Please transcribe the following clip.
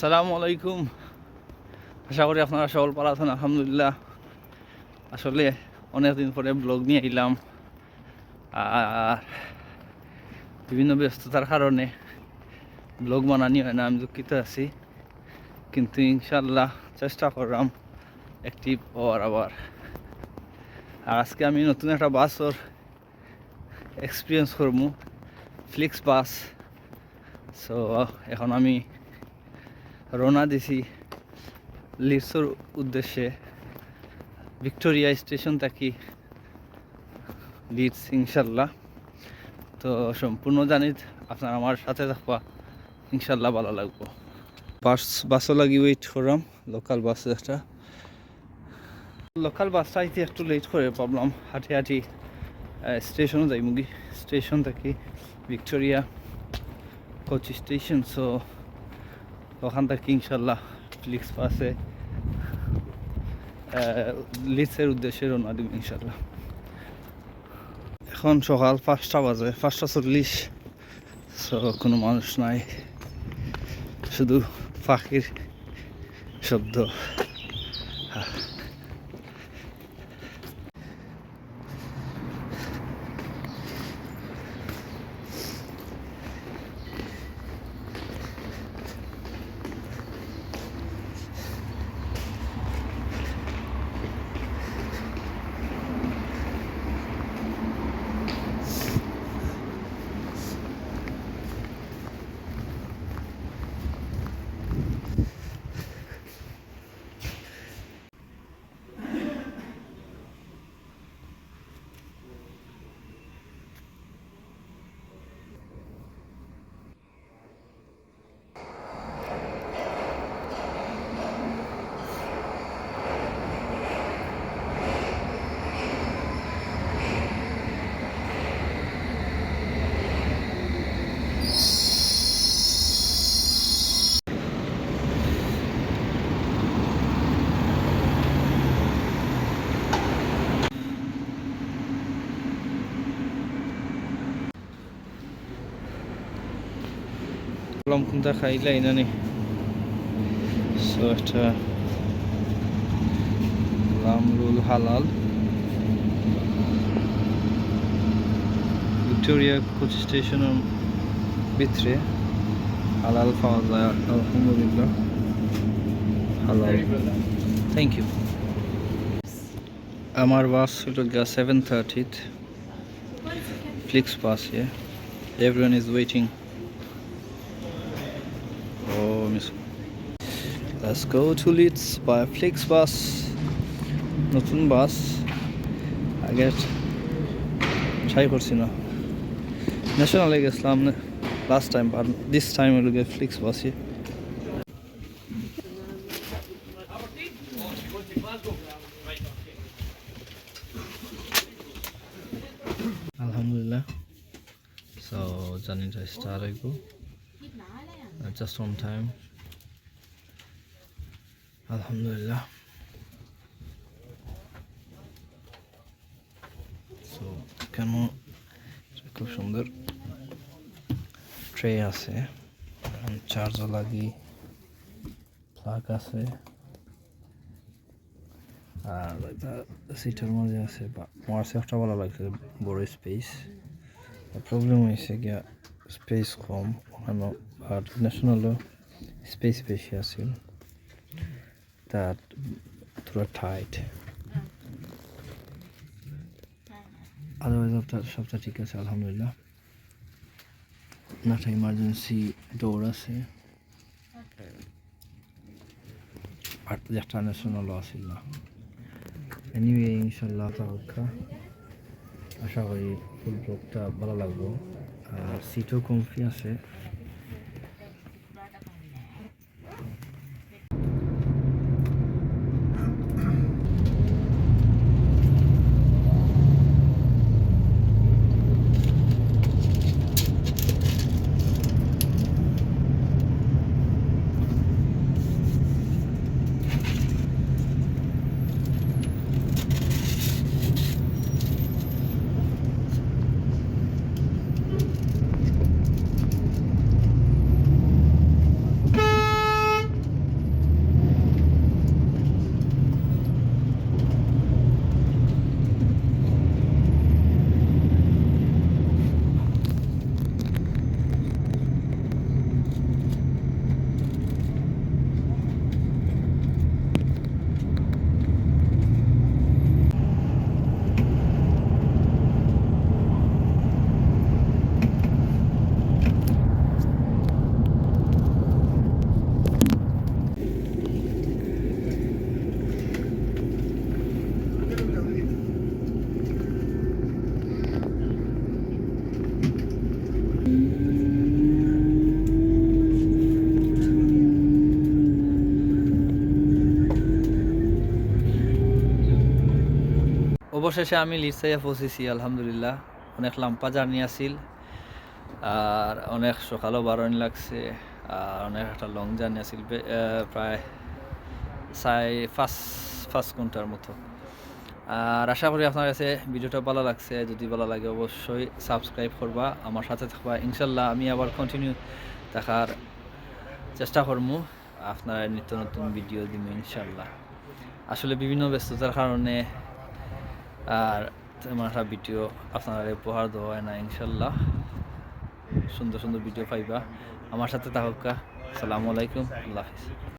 আসসালামু আলাইকুম। আশা করি আপনারা সকল ভালো আছেন, আলহামদুলিল্লাহ। আসলে অনেকদিন পরে ব্লগ নিয়ে এলাম। আর বিভিন্ন ব্যস্ততার কারণে ব্লগ বানানি হয় না, আমি দুঃখিত আছি। কিন্তু ইনশাল্লাহ চেষ্টা করলাম অ্যাক্টিভ হওয়ার আবার। আর আজকে আমি নতুন একটা বাসর এক্সপিরিয়েন্স করব ফ্লিক্স বাস সো এখন আমি রওনা দিছি লিডসর উদ্দেশ্যে। ভিক্টোরিয়া স্টেশন থাকি লিডস, ইনশাল্লাহ। তো সম্পূর্ণ জানি, আপনার আমার সাথে থাকবা, ইনশাল্লাহ ভালো লাগবো। বাস, বাসও লাগি ওয়েট করলাম লোকাল বাস একটা। লোকাল বাসটা আইতে একটু লেট করে ভাবলাম, হাঁটি হাঁটি স্টেশনও যাই মুগি স্টেশন থাকি ভিক্টোরিয়া, কোচ স্টেশন সো ওখান থেকে ইনশাল্লাহ ফ্লিক্স পাসে লিসের উদ্দেশ্যে রওনা দিব ইনশাল্লাহ এখন সকাল পাঁচটা বাজে, পাঁচটা চল্লিশ। সো কোনো মানুষ নাই। শুধু পাখির শব্দ। হ্যাঁ। বললাম কোনটা খাইলাই না নি সো একটা লামরুল হালাল। ভিক্টোরিয়া কোচ স্টেশনের ভিতরে হালাল পাওয়া যায়, আলহামদুলিল্লাহ। হালাল। থ্যাংক ইউ আমার বাস হলো গা seven থার্টিত Flix bus everyone is waiting Let's go to Leeds by Flixbus. নতুন বাস আগে ট্রাই করছি না। ন্যাশনালে গেছিলাম লাস্ট টাইম আর দিস টাইম হলো গিয়ে ফ্লিক্স বাসে আলহামদুলিল্লাহ সো জার্নিটা স্টার্ট হইব। Uh, just on alhamdulillah. So, কেন খুব সুন্দর? ট্রে আছে চার্জও লাগি প্লাগ আছে, আর এটা সিটের মধ্যে আছে আমার সেফটা ভালো লাগছে, বড় স্পেস প্রবলেম হয়েছে গিয়া স্পেস কম ওখানে আর ন্যাশনালও স্পেস বেশি আছিল তার পুরো টাইট আদারওয়াইজ আপনার সবটা ঠিক আছে আলহামদুলিল্লাহ নাটা ইমার্জেন্সি ডোর আছে আর যেটা ন্যাশনালও আসিল না এনিওয়ে ইনশাল্লাহ তারকা আশা করি ফুল ব্লগটা ভালো লাগবো আর সিটও কমফি আছে অবশেষে আমি লিডসাইয়া পৌঁছেছি আলহামদুলিল্লাহ। অনেক লাম্পা জার্নি আছিল আর অনেক সকালও বারণ লাগছে আর অনেক একটা লং জার্নি আহ, প্রায় চাই পাঁচ পাঁচ ঘণ্টার মতো। আর আশা করি আপনার কাছে ভিডিওটা ভালো লাগছে। যদি ভালো লাগে অবশ্যই সাবস্ক্রাইব করবা আমার সাথে থাকবা। ইনশাল্লাহ আমি আবার কন্টিনিউ দেখার চেষ্টা করব আপনার নিত্য নতুন ভিডিও দিব ইনশাল্লাহ। আসলে বিভিন্ন ব্যস্ততার কারণে আর তেমন একটা ভিডিও আপনারা উপহার দেওয়া হয় না, ইনশাল্লাহ। সুন্দর সুন্দর ভিডিও পাইবা। আমার সাথে তাহকা আসসালামু আলাইকুম, আল্লাহ হাফিজ।